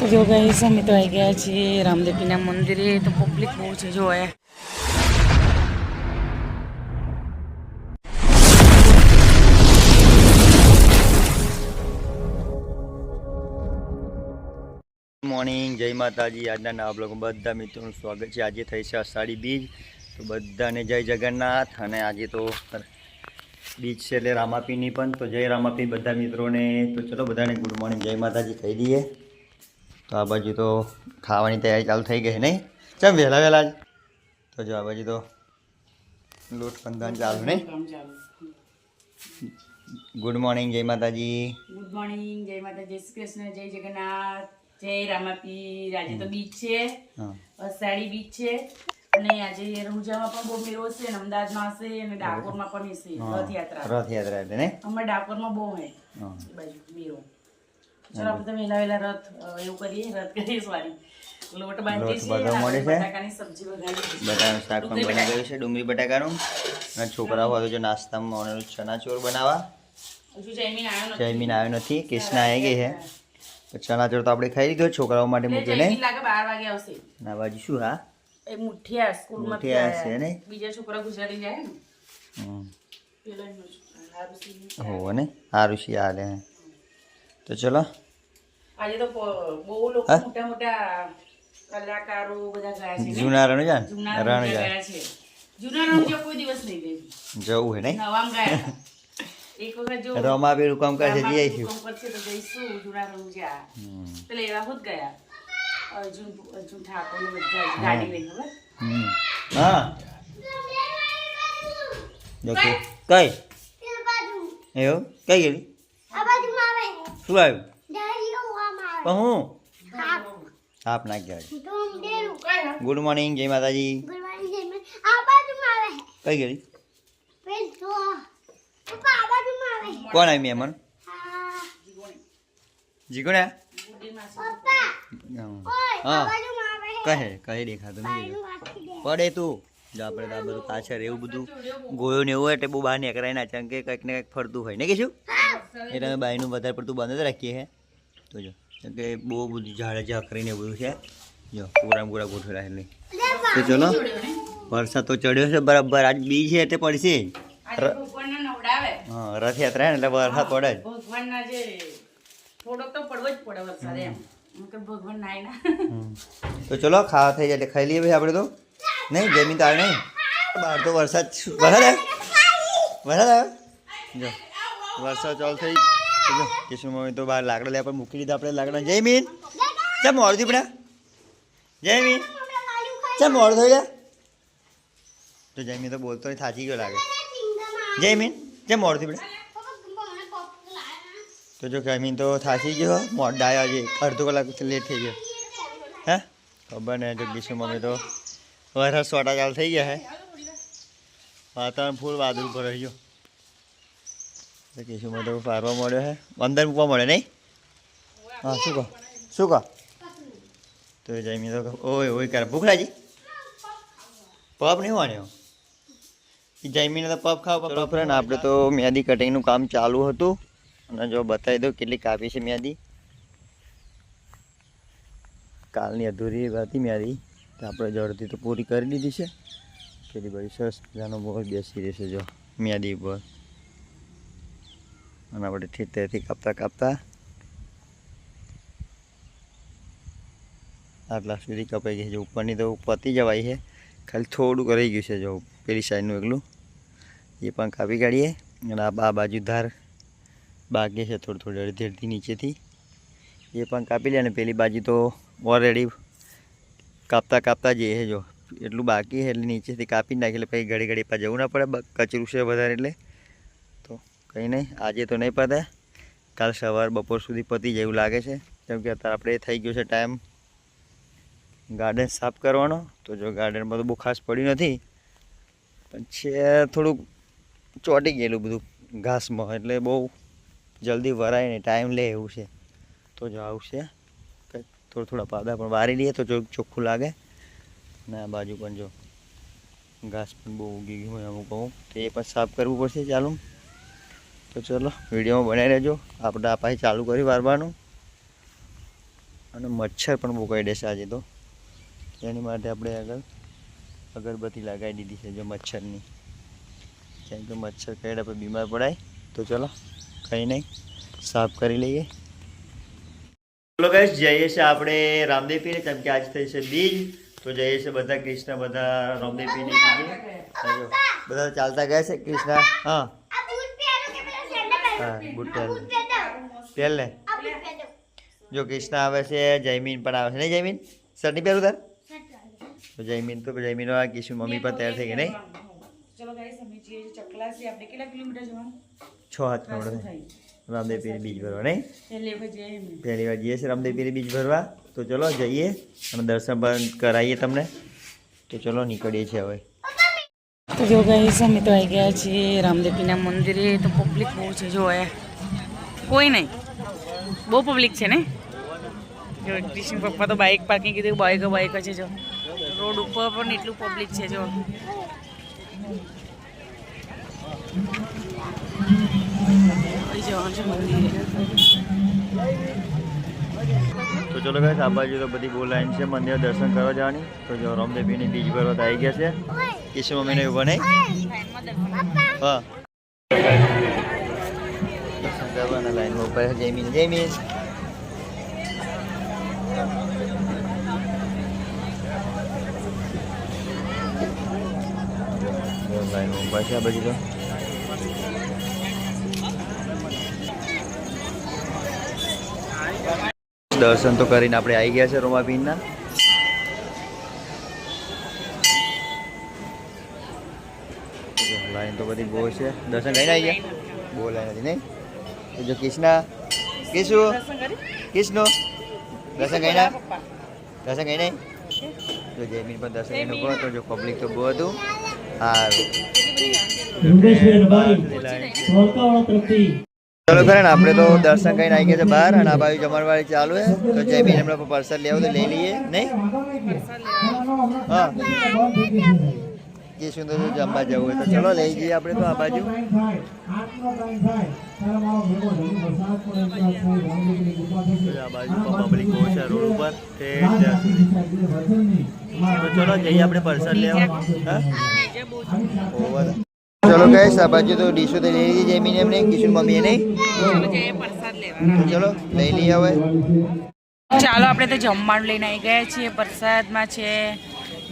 તો જો ગઈ અમે તો આવી ગયા છીએ રામદેવીના મંદિરે. તો પબ્લિક બહુ છે, જો અહીંયા. મોર્નિંગ જય માતાજી. આજના નવા લોકો બધા મિત્રોનું સ્વાગત છે. આજે થઈ છે અષાઢી બીજ. તો બધાને જય જગન્નાથ. અને આજે તો બીજ છે એટલે રામાપીની પણ. તો જય રામાપી બધા મિત્રોને. તો ચલો બધાને ગુડ મોર્નિંગ જય માતાજી, કહી દઈએ. તો આ બાજુ તો ખાવાની તૈયારી ચાલુ થઈ ગઈ નહીં? ચમ વહેલા વહેલા જ? તો જો આ બાજુ તો લોટ બંધન ચાલુ નહીં? ગુડ મોર્નિંગ જય માતાજી. ગુડ મોર્નિંગ જય માતા જય શ્રી કૃષ્ણ જય જગન્નાથ જય રામાપી આજે તો બીચ છે અષાઢી બીચ છે. અને આજે રૂજામાં પણ બહુ મેળો છે અને અમદાવાદમાં હશે અને ડાકોરમાં પણ હશે. રથયાત્રા. રથયાત્રા એટલે નહીં? અમારે ડાકોરમાં બહુ હે. બાજુ મેળો. ચલો આપણે તો વેલા વહેલા રથ એવું કરીએ રથ કરીએ સોરી. લોટ બાંધીએ છીએ બાંધવા અને માંડે છે. બટાકાની સબ્જી વઘારીએ બટાકાનું શાક પણ બની ગયું છે ડુંગળી બટાકાનું. અને છોકરાઓ તો જો નાસ્તામાં ચણા બનાવવા. હજુ જયમીન આવ્યો નથી. જયમીન આવ્યો નથી કૃષ્ણા આવી ગઈ છે. તો તો આપણે ખાઈ લીધો છોકરાઓ માટે મૂક્યો લાગે વાગે આવશે. ના બાજુ શું હા? એ મુઠિયા સ્કૂલમાં મુઠિયા છે ને? બીજા છોકરા ગુજરાતી જાય ને. હમ. પેલા ને હાલે તો ચલો. આજે તો બહુ લોકો મોટા મોટા કલાકારો બધા ગયા છે ને? જૂના રણ જાન જૂના રણ રણુજા ગયા. છે. જૂના રણુજા કોઈ દિવસ નહીં ગઈ. જવું હે નહીં? નવામ ગયા. એક વખત જો રમા પેલું કામ કરે છે જઈ આવીશું. ભૂકંપ કરશે તો જઈશું જૂના રણુજા હમ. પેલા એવા હોત ગયા. અર્જુન અર્જુન ઠાકોર બધા જ ગાડી લઈને ખબર? હા. જો કે કઈ? એવું? કઈ ગયેલી શું આવ્યું? પણ હું. સાપ નાખ ગયા ગુડ મોર્નિંગ જય માતાજી. કઈ ગયેલી કોણ આવી મહેમાન? જીગુણા હા. કહે કહે દેખાતું નહીં પડે તું. જો આપણે આ બધું પાછળ એવું બધું ગોળો ને એવું હોય એટલે બહુ બહાર નીકળાય ના ચમ કે કંઈક ને કંઈક ફરતું હોય. ને કે શું? એટલે અમે બાયનું વધારે પડતું બંધ જ રાખીએ હે. તો જો. કે બહુ બધું ઝાડ કરીને બધું છે. જો પૂરા પૂરા ગોઠવેલા એટલે તો ચલો વરસાદ તો ચડ્યો છે બરાબર. આજ બી છે એટલે પડશે. હા રથયાત્રા એટલે વરસાદ પડે જ. ભગવાનના જે તો પડવો જ પડે વરસાદ એમ. એમ ભગવાન હમ. તો ચલો ખાવા થઈ જાય એટલે ખાઈ લઈએ ભાઈ આપણે તો. નહીં જમીન તાર નહીં. બહાર તો વરસાદ વરસાદ આવ્યો વરસાદ આવ્યો જો વરસાદ ચાલુ થઈ તો જો કિશોર મમ્મી તો બહાર લાકડા લે, પણ મૂકી દીધા આપણે લાકડા. જય મીન. ચમ મોડું થયું પડ્યા જય મીન. ચમ મોડું થયું લે તો જયમીન તો બોલતો નહીં થાચી ગયો લાગે. જય મીન. ચમ મોડું થયું પડ્યા તો જો જમીન તો થાચી ગયો, મોડા આવ્યા છે અડધો કલાક લેટ થઈ ગયો. હે? ખબર ને જો કિશોર મમ્મી તો વરસાદ સોટા ચાલુ થઈ ગયા હે. વાતાવરણ ફૂલ વાદળ પર રહ્યો. તો મમ્મી તો ફારવા મળ્યો હે. અંદર મૂકવા મળે નહીં? હા, શું કહો? શું કહો? તો જમી તો ઓય ઓય કરે ભૂખ લાગી? પપ નહીં વાણ્યો જમીને તો પપ ખાવ ચલો ફ્રેન્ડ આપણે તો મ્યાદી કટિંગનું કામ ચાલુ હતું. અને જો બતાવી દઉં કેટલી કાપી છે મ્યાદી કાલની અધૂરી હતી મ્યાદી તો આપણે જડતી તો પૂરી કરી દીધી છે. કેટલી બધી સરસ મજાનો મોર બેસી રહેશે જો મ્યાદી ઉપર. અને આપણે ઠીકથી કાપતા કાપતા આટલા સુધી કપાઈ ગઈ છે. ઉપરની તો પતી જવાય છે. ખાલી થોડુંક રહી ગયું છે જો પેલી સાઈડનું એકલું. એ પણ કાપી કાઢીએ અને આ બાજુ ધાર બાકી છે થોડી થોડી અડધી અડધી નીચેથી. એ પણ કાપી લે અને પેલી બાજુ તો ઓલરેડી કાપતા કાપતા જઈએ જો. એટલું બાકી છે એટલે નીચેથી કાપી નાખી એટલે પછી ઘડી ઘડી પાછા જવું ના પડે. કચરું છે વધારે એટલે. કંઈ નહીં, આજે તો નહીં પતે. કાલ સવાર બપોર સુધી પતી જાય એવું લાગે છે. કેમ કે અત્યારે આપણે થઈ ગયો છે ટાઈમ. ગાર્ડન સાફ કરવાનો. તો જો ગાર્ડનમાં તો બહુ ખાસ પડ્યું નથી. પછી થોડુંક ચોંટી ગયેલું બધું ઘાસમાં, એટલે બહુ જલ્દી વરાય નહીં, ટાઈમ લે એવું છે. તો જો આવશે. થોડા થોડા પાદા પણ વારી લઈએ તો જો ચોખ્ખું લાગે. અને આ બાજુ પણ જો ઘાસ પણ બહુ ઉગી ગયું હોય અમુક અમુક, તો એ પણ સાફ કરવું પડશે ચાલુ તો ચલો વિડીયોમાં બનાવી રહેજો. આપણે આ પાસે ચાલુ કરી વારવાનું. અને મચ્છર પણ બહુ દેશે છે આજે તો. એની માટે આપણે આગળ અગરબત્તી લગાવી દીધી છે જો મચ્છરની. કેમ કે મચ્છર કઈડા પર બીમાર પડાય. તો ચલો કંઈ નહીં સાફ કરી લઈએ. ચલો ગાઈશ જઈએ છીએ આપણે રામદેવીને કેમ કે આજ થઈ છે બીજ. તો જઈએ છીએ બધા કૃષ્ણ બધા રામદેવ પીને. બીજે જો, બધા ચાલતા ગયા છે. કૃષ્ણ હા. હા બૂટ પહેર લે. જો કૃષ્ણ આવે છે જયમીન પણ આવે છે. નહીં જયમીન? શર્ટ પહેરું તાર? તો જયમીન તો જયમીન આ કિશુ મમ્મી પણ તૈયાર થઈ ગઈ નહીં? ચલો ગાઈસ અમે જઈએ છીએ ચકલાસી. આપણે કેટલા કિલોમીટર જવાનું? છ હાથ નવડે રામદેવ બીજ ભરવા નહીં? પહેલી વાર જઈએ છીએ રામદેવ બીજ ભરવા. તો ચલો જઈએ અને દર્શન પણ કરાવીએ તમને. તો ચલો નીકળીએ છીએ હવે. તો જો ગાઈસ અમે તો આવી ગયા છીએ રામદેવપીના મંદિરે તો પબ્લિક બહુ છે જો એ કોઈ નહીં બહુ પબ્લિક છે ને જો કૃષ્ણ પપ્પા તો બાઇક પાર્કિંગ કીધું બાઇક બાઇક છે જો રોડ ઉપર પણ એટલું પબ્લિક છે જો આવી જવાનું છે મંદિરે તો ચલો ગાઈસ આ બાજુ તો બધી બહુ લાઈન છે, મંદિર દર્શન કરવા જવાની. તો જો રામદેવ પીને બીજ પર્વત આવી ગયા છે. કિશુ મમ્મીને ઊભા નહીં. હા. દર્શન કરવાના લાઈનમાં ઊભા છે. જયમીન જયમીન લાઈનમાં ઊભા છે આ બાજુ તો. દર્શન તો કરીને આપણે આવી ગયા છે રોમાપીનના લાઈન તો બધી બહુ છે દર્શન કરીને આવી ગયા બહુ લાઈન હતી નહીં તો જો કૃષ્ણ કિશુ કૃષ્ણ દર્શન કરીને દર્શન કરીને તો જયમીન પણ દર્શન કરીને ઊભો હતો જો પબ્લિક તો બહુ હતું હા યોગેશભાઈ રબારી ધોળકાવાળા તરફથી ચલો કરે ને આપણે તો દર્શન કરીને આવી ગયા છે બહાર અને આ બાજુ જમણવાળી ચાલુ છે. તો જય બી એમના પાર્સલ લેવું તો લઈ લઈએ. નહીં? હા. જે સુંદર જમવા જવું હોય તો ચલો લઈ જઈએ આપણે તો આ બાજુ. આ બાજુ પબ્લિક બહુ છે રોડ ઉપર. તો ચલો જઈએ આપણે પાર્સલ લેવા. હા? ઓવર. ચલો ગઈશ આ બાજુ તો ડીશો તો લઈ લીધી જયમીન એમને કિશોર મમ્મીએ નહીં? ચલો, લઈ લઈએ હવે. ચાલો, આપણે તો જમવાનું લઈને આવી ગયા છીએ. પ્રસાદમાં છે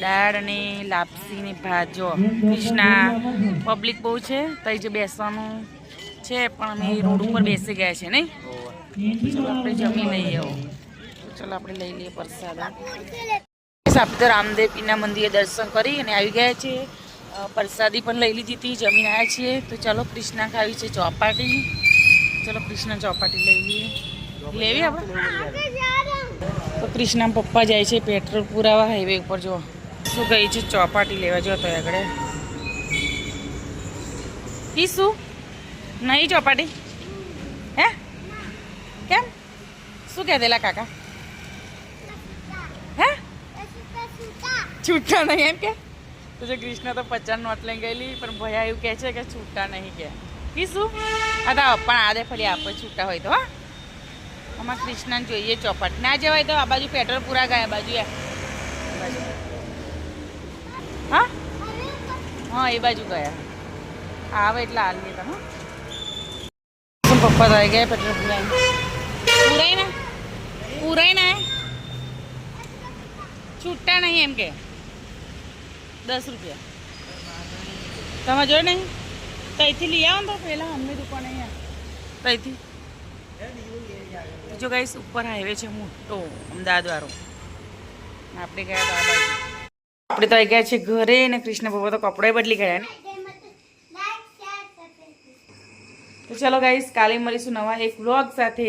દાળ અને લાપસીની ભાત જો કૃષ્ણા પબ્લિક બહુ છે, તો જે બેસવાનું છે, પણ અમે રોડ ઉપર બેસી ગયા છે નહીં? ચલો, આપણે જમી લઈએ ચલો, આપણે લઈ લઈએ પ્રસાદ. આપણે તો રામદેવ પીના મંદિરે દર્શન કરી અને આવી ગયા છીએ. પ્રસાદી પણ લઈ લીધી હતી જમીન આવ્યા છીએ. તો ચલો કૃષ્ણા ખાવી છે ચોપાટી. ચલો ક્રિષ્ના ચોપાટી લઈ લઈએ. લેવી આપણે? તો કૃષ્ણા પપ્પા જાય છે પેટ્રોલ પુરાવા હાઈવે ઉપર જો શું ગઈ છે? ચોપાટી લેવા જો તો આગળ. ઈ શું? નહીં ચોપાટી? હે? કેમ? શું કહેતેલા કાકા? હે? છૂટા નહીં એમ કે? તો જો કૃષ્ણ તો પચાસ નોટ લઈ ગયેલી, પણ ભયા એવું કહે છે કે છૂટા નહીં કે કી શું? હા તો પણ આદે ફરી આપણે છૂટા હોય તો, હા. આમાં કૃષ્ણને જોઈએ ચોપટ. ના જવાય તો આ બાજુ પેટ્રોલ પૂરા ગયા બાજુ. હા? હા, એ બાજુ ગયા. આવે એટલે હાલ નહીં તમે પપ્પા થઈ ગયા પેટ્રોલ પૂરાઈ પૂરાય ને? પૂરાય ને? છૂટા નહીં એમ કે. દસ રૂપિયા. તમે જો નહીં? ત્યાંથી લઈ આવો તો પહેલાં અમને દુકાન અહીંયા. ત્યાંથી જો ગાઈસ ઉપર હાઈવે છે મોટો અમદાવાદ વાળો આપણે ગયા તો આ આપણે તો આવી ગયા છે ઘરે ને કૃષ્ણ બાબા તો કપડાં બદલી ગયા ને. તો ચલો ગાઈસ કાલે મળીશું નવા એક વ્લોગ સાથે.